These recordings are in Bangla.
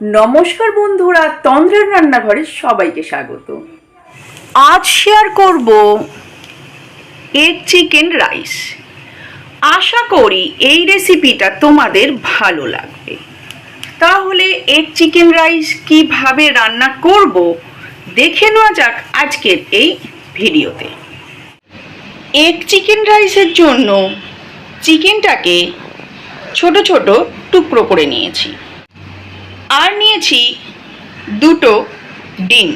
নমস্কার বন্ধুরা, তন্দ্রের রান্নাঘরে সবাইকে স্বাগত। আজ শেয়ার করব এগ চিকেন রাইস। আশা করি এই রেসিপিটা তোমাদের ভালো লাগবে। তাহলে এগ চিকেন রাইস কীভাবে রান্না করব দেখে নেওয়া যাক আজকের এই ভিডিওতে। এগ চিকেন রাইসের জন্য চিকেনটাকে ছোট ছোট টুকরো করে নিয়েছি। আর নিয়েছি দুটো ডিম।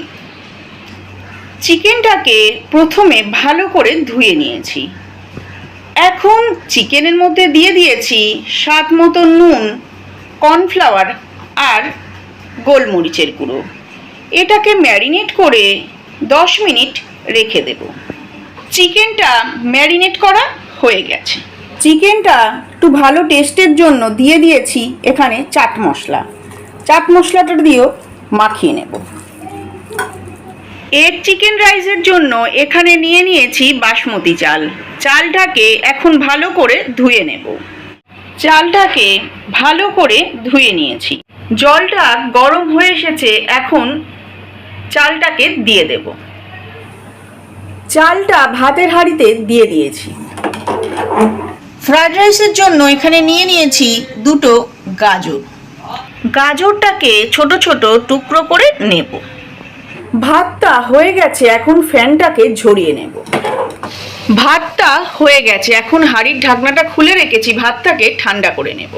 চিকেনটাকে প্রথমে ভালো করে ধুয়ে নিয়েছি। এখন চিকেনের মধ্যে দিয়ে দিয়েছি স্বাদ মতো নুন, কর্নফ্লাওয়ার আর গোলমরিচের গুঁড়ো। এটাকে ম্যারিনেট করে দশ মিনিট রেখে দেব। চিকেনটা ম্যারিনেট করা হয়ে গেছে। চিকেনটা একটু ভালো টেস্টের জন্য দিয়ে দিয়েছি এখানে চাট মশলা। চাট মশলাটা দিয়েও মাখিয়ে নেব। এগ চিকেন রাইসের জন্য এখানে নিয়ে নিয়েছি বাসমতি চাল। চালটাকে এখন ভালো করে ধুয়ে নেব। চালটাকে ভালো করে ধুয়ে নিয়েছি। জলটা গরম হয়ে এসেছে এখন চালটাকে দিয়ে দেব। চালটা ভাতের হাঁড়িতে দিয়ে দিয়েছি। ফ্রাইড রাইসের জন্য এখানে নিয়ে নিয়েছি দুটো গাজর। গাজরটাকে ছোট ছোট টুকরো করে নেব। ভাতটা হয়ে গেছে, এখন ফ্যানটাকে ঝরিয়ে নেব। ভাতটা হয়ে গেছে, এখন হাঁড়ির ঢাকনাটা খুলে রেখেছি, ভাতটাকে ঠান্ডা করে নেব।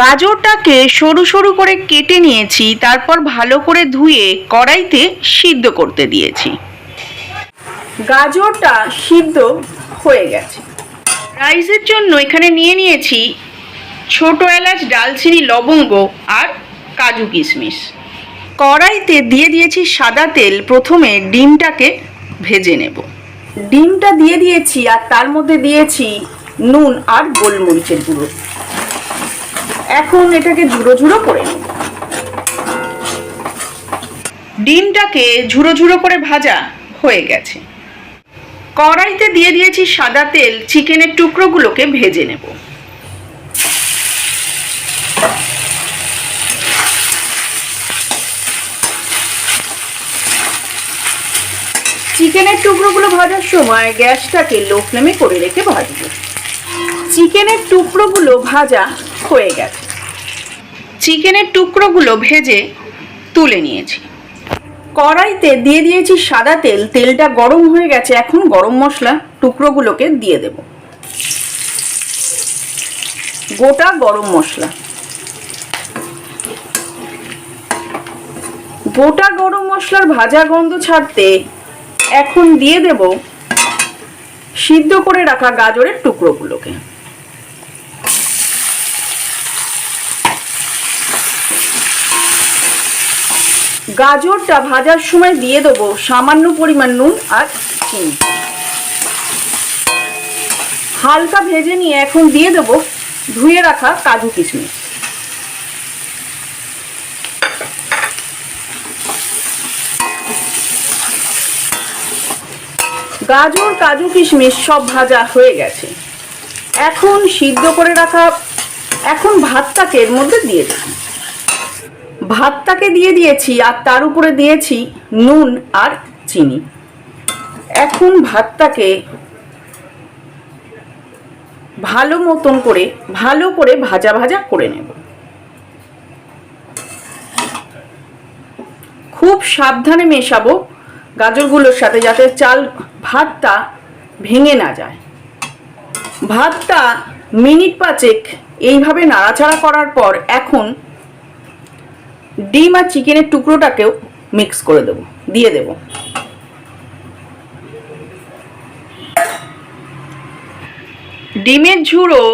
গাজরটাকে সরু সরু করে কেটে নিয়েছি, তারপর ভালো করে ধুয়ে কড়াইতে সিদ্ধ করতে দিয়েছি। গাজরটা সিদ্ধ হয়ে গেছে। রাইসের জন্য এখানে নিয়ে নিয়েছি ছোট এলাচ ডালচিনি লবঙ্গ আর কাজু কিশমিশ। কড়াইতে দিয়ে দিয়েছি সাদা তেল। প্রথমে ডিমটাকে ভেজে নেব। ডিমটা দিয়ে দিয়েছি আর তার মধ্যে দিয়েছি নুন আর গোলমরিচের গুঁড়ো। এখন এটাকে ঝুড়ো ঝুড়ো করে নেব। ডিমটাকে ঝুড়ো ঝুড়ো করে ভাজা হয়ে গেছে। কড়াইতে দিয়ে দিয়েছি সাদা তেল। চিকেনের টুকরোগুলোকে ভেজে নেব। চিকেনের টুকরোগুলো ভাজার সময় গ্যাসটাকে লো ফ্লেমে করে রেখে ভাজব চিকেনের টুকরোগুলো ভাজা হয়ে গেছে। চিকেনের টুকরোগুলো ভেজে তুলে নিয়েছি। কড়াইতে দিয়ে দিয়েছি সাদা তেল। তেলটা গরম হয়ে গেছে। এখন গরম মশলা টুকরোগুলোকে দিয়ে দেব। গোটা গরম মশলা। গোটা গরম মশলার ভাজা গন্ধ ছাড়তে এখন দিয়ে দেব সিদ্ধ করে রাখা গাজরের টুকরোগুলোকে। গাজরটা ভাজার সময় দিয়ে দেবো সামান্য পরিমাণ নুন আর চিনি। হালকা ভেজে নিয়ে এখন দিয়ে দেবো ধুয়ে রাখা কাজু কিশমিশ। গাজর, কাজু, কিশমিশ সব ভাজা হয়ে গেছে। এখন সিদ্ধ করে রাখা, এখন ভাতটাকে এর মধ্যে দিয়ে দেব ভাতটাকে দিয়ে দিয়েছি আর তার উপরে দিয়েছি নুন আর চিনি। এখন ভাতটাকে ভালো মতন করে, ভালো করে ভাজা ভাজা করে নেব। খুব সাবধানে মেশাবো গাজরগুলোর সাথে যাতে চাল ভাতটা ভেঙে না যায়। ভাতটা মিনিট পাঁচেক এইভাবে নাড়াচাড়া করার পর এখন ডিম আর চিকেনের টুকরোটাকেও মিক্স করে দেবো, দিয়ে দেব। ডিমের ঝুড়ো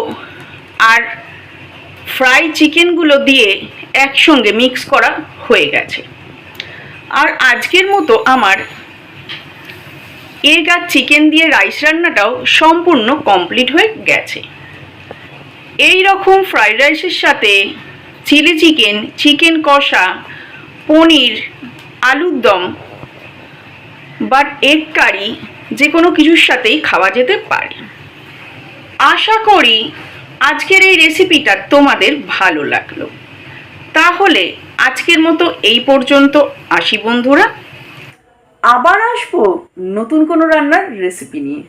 আর ফ্রাই চিকেনগুলো দিয়ে একসঙ্গে মিক্স করা হয়ে গেছে। আর আজকের মতো আমার এগ আর চিকেন দিয়ে রাইস রান্নাটাও সম্পূর্ণ কমপ্লিট হয়ে গেছে। এই রকম ফ্রাইড রাইসের সাথে চিলি চিকেন চিকেন কষা, পনির, আলুর দম, বাট এগ কারি যে কোনো কিছুর সাথেই খাওয়া যেতে পারে। আশা করি আজকের এই রেসিপিটা তোমাদের ভালো লাগল। তাহলে আজকের মতো এই পর্যন্ত আসি বন্ধুরা। আবার আসব নতুন কোনো রান্নার রেসিপি নিয়ে।